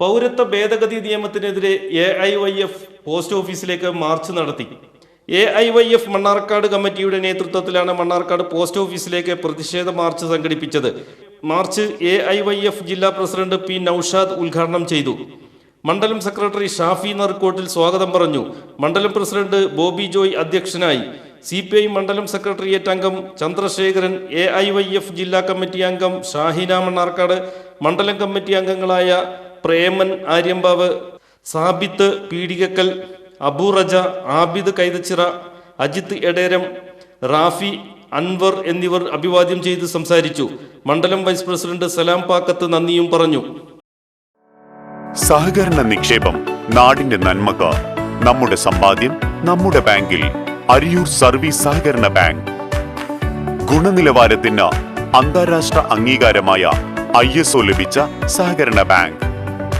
പൗരത്വ ഭേദഗതി നിയമത്തിനെതിരെ A I Y F post ഓഫീസിലേക്ക് മാർച്ച് നടത്തി. A I Y F Mannarkkad കമ്മിറ്റിയുടെ നേതൃത്വത്തിലാണ് മണ്ണാർക്കാട് പോസ്റ്റ് ഓഫീസിലേക്ക് പ്രതിഷേധ മാർച്ച് സംഘടിപ്പിച്ചത്. March A I Y F ജില്ലാ പ്രസിഡന്റ് പി നൌഷാദ് ഉദ്ഘാടനം ചെയ്തു. മണ്ഡലം സെക്രട്ടറി ഷാഫി നറുക്കോട്ടിൽ സ്വാഗതം പറഞ്ഞു. മണ്ഡലം പ്രസിഡന്റ് ബോബി ജോയ് അധ്യക്ഷനായി. സി പി ഐ മണ്ഡലം സെക്രട്ടേറിയറ്റ് അംഗം Chandrasekharan A I Y F ജില്ലാ കമ്മിറ്റി അംഗം ഷാഹിന മണ്ണാർക്കാട് മണ്ഡലം കമ്മിറ്റി അംഗങ്ങളായ പ്രേമൻ ആര്യമ്പാവ് സാബിത്ത് പീഡികക്കൽ അബുറജ ആബിദ് കൈതച്ചിറ അജിത്ത് എടേരം റാഫി അൻവർ എന്നിവർ അഭിവാദ്യം ചെയ്ത് സംസാരിച്ചു. മണ്ഡലം വൈസ് പ്രസിഡന്റ് സലാം പാക്കത്ത് നന്ദിയും പറഞ്ഞു. സഹകരണ നിക്ഷേപം നാടിന്റെ നന്മക്ക്. നമ്മുടെ സമ്പാദ്യം നമ്മുടെ ബാങ്കിൽ. അരിയൂർ സർവീസ് സഹകരണ ബാങ്ക്. ഗുണനിലവാരത്തിന് അന്താരാഷ്ട്ര അംഗീകാരമായ ഐ ലഭിച്ച സഹകരണ ബാങ്ക്.